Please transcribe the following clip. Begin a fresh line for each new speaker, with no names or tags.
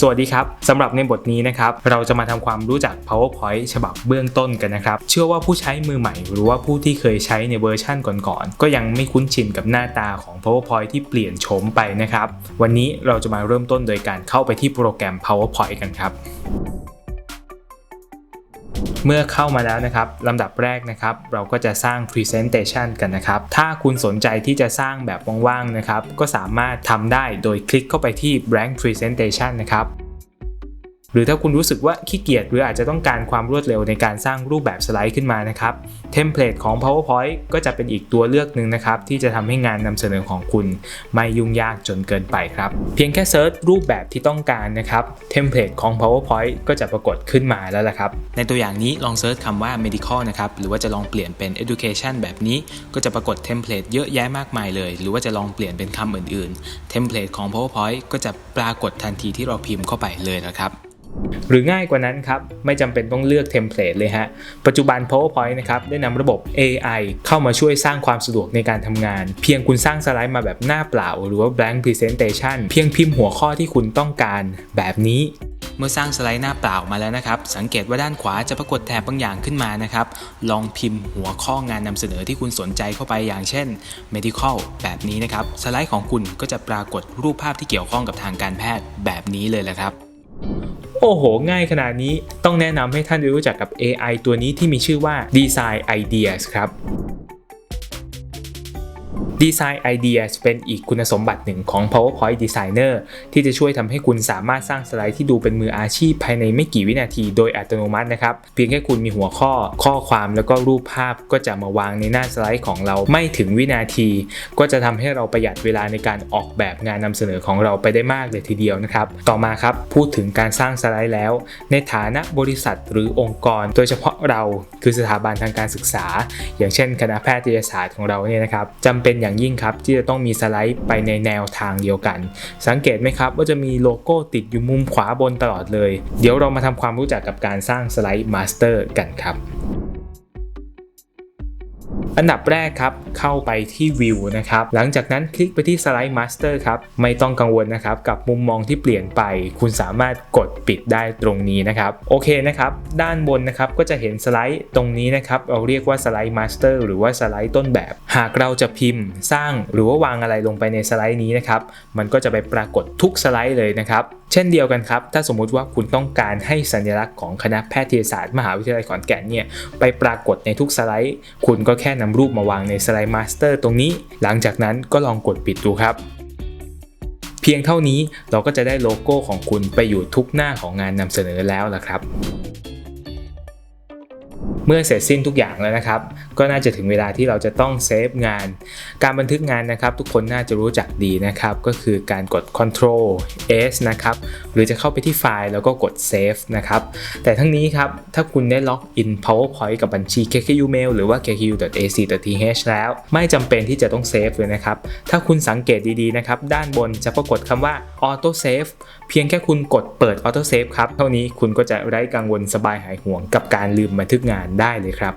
สวัสดีครับสำหรับในบทนี้นะครับเราจะมาทำความรู้จัก PowerPoint ฉบับเบื้องต้นกันนะครับ เชื่อว่าผู้ใช้มือใหม่ หรือว่าผู้ที่เคยใช้ในเวอร์ชั่นก่อนๆก็ยังไม่คุ้นชินกับหน้าตาของ PowerPoint ที่เปลี่ยนโฉมไปนะครับ วันนี้เราจะมาเริ่มต้นโดยการเข้าไปที่โปรแกรม PowerPoint กันครับ เมื่อเข้ามาแล้วนะครับลำดับแรกนะครับ เราก็จะสร้าง Presentation กันนะครับ ถ้าคุณสนใจที่จะสร้างแบบว่างๆนะครับ ก็สามารถทำได้โดยคลิกเข้าไปที่ Blank Presentation นะครับ หรือถ้าคุณรู้สึกว่าขี้เกียจหรืออาจจะต้องการความรวดเร็วในการสร้างรูปแบบสไลด์ขึ้นมานะครับ เทมเพลตของ PowerPoint ก็จะเป็นอีกตัวเลือกหนึ่งนะครับ ที่จะทำให้งานนำเสนอของคุณ ไม่ยุ่งยากจนเกินไปครับ เพียงแค่เซิร์ชรูปแบบที่ต้องการนะครับ เทมเพลตของ PowerPoint ก็จะปรากฏขึ้นมาแล้วล่ะครับ ในตัวอย่างนี้ลองเซิร์ชคำว่า medical นะครับ หรือว่าจะลองเปลี่ยนเป็น education แบบนี้ ก็จะปรากฏเทมเพลตเยอะแยะมากมายเลย หรือว่าจะลองเปลี่ยนเป็นคำอื่นๆ เทมเพลตของ PowerPoint ก็จะปรากฏทันทีที่เราพิมพ์เข้าไปเลยนะครับ หรือง่ายกว่านั้นครับไม่จำเป็นต้องเลือกเทมเพลตเลยฮะ ปัจจุบัน PowerPoint นะครับได้นำระบบ AI เข้ามาช่วยสร้างความสะดวกในการทำงาน เพียงคุณสร้างสไลด์มาแบบหน้าเปล่า หรือว่า blank presentation เพียงพิมพ์หัวข้อที่คุณต้องการแบบนี้ เมื่อสร้างสไลด์หน้าเปล่ามาแล้วนะครับ สังเกตว่าด้านขวาจะปรากฏแถบบางอย่างขึ้นมานะครับ ลองพิมพ์หัวข้องานนำเสนอที่คุณสนใจเข้าไปอย่างเช่น medical แบบนี้นะครับสไลด์ของคุณก็จะปรากฏรูปภาพที่เกี่ยวข้องกับทางการแพทย์แบบนี้เลยแหละครับ โอ้โห ง่ายขนาดนี้ต้องแนะนำให้ท่านรู้จักกับ AI ตัวนี้ที่มีชื่อว่า Design Ideas ครับ Design Ideas เป็นอีกคุณสมบัติหนึ่งของ PowerPoint Designer ที่จะช่วยทำให้คุณสามารถสร้างสไลด์ที่ดูเป็นมืออาชีพภายในไม่กี่วินาทีโดยอัตโนมัตินะครับ เพียงแค่คุณมีหัวข้อ ข้อความแล้วก็รูปภาพก็จะมาวางในหน้าสไลด์ของเราไม่ถึงวินาที ก็จะทำให้เราประหยัดเวลาในการออกแบบงานนำเสนอของเราไปได้มากเลยทีเดียวนะครับ ต่อมาครับพูดถึงการสร้างสไลด์แล้ว ในฐานะบริษัทหรือองค์กร โดยเฉพาะเราคือสถาบันทางการศึกษา อย่างเช่น คณะแพทยศาสตร์ของเราเนี่ยนะครับจำเป็นอย่างยิ่งครับ ที่จะต้องมีสไลด์ไปในแนวทางเดียวกัน สังเกตไหมครับว่าจะมีโลโก้ติดอยู่มุมขวาบนตลอดเลย เดี๋ยวเรามาทำความรู้จักกับการสร้างสไลด์มาสเตอร์กันครับ อันดับแรกครับ เข้าไปที่ View นะครับ หลังจากนั้นคลิกไปที่ Slide Master ครับ ไม่ต้องกังวลนะครับ กับมุมมองที่เปลี่ยนไป คุณสามารถกดปิดได้ตรงนี้นะครับ โอเคนะครับ ด้านบนนะครับก็จะเห็นสไลด์ตรงนี้นะครับ เราเรียกว่า Slide Master หรือว่าสไลด์ต้นแบบ หากเราจะพิมพ์ สร้างหรือว่าวางอะไรลงไปในสไลด์นี้นะครับ มันก็จะไปปรากฏทุกสไลด์เลยนะครับ เช่นเดียวกันครับ ถ้าสมมุติว่าคุณต้องการให้สัญลักษณ์ของคณะแพทยศาสตร์มหาวิทยาลัยขอนแก่นเนี่ยไปปรากฏในทุกสไลด์ คุณก็แค่นำรูปมาวางในสไลด์มาสเตอร์ตรงนี้ หลังจากนั้นก็ลองกดปิดดูครับ เพียงเท่านี้เราก็จะได้โลโก้ของคุณไปอยู่ทุกหน้าของงานนำเสนอแล้วล่ะครับ เมื่อเสร็จสิ้นทุกอย่างแล้วนะครับ ก็น่าจะถึงเวลาที่เราจะต้องเซฟงาน การบันทึกงานนะครับ ทุกคนน่าจะรู้จักดีนะครับ ก็คือการกด Ctrl S นะครับ หรือจะเข้าไปที่ไฟล์แล้วก็กด Save นะครับ แต่ทั้งนี้ครับ ถ้าคุณได้ล็อกอิน PowerPoint กับบัญชี KKU Mail หรือว่า kku.ac.th แล้ว ไม่จำเป็นที่จะต้องเซฟเลยนะครับ ถ้าคุณสังเกตดีๆนะครับ ด้านบนจะปรากฏคำว่า Auto Save เพียงแค่คุณกดเปิด Auto Save ครับ เท่านี้คุณก็จะไร้กังวลสบายหายห่วงกับการลืมบันทึกงานได้เลยครับ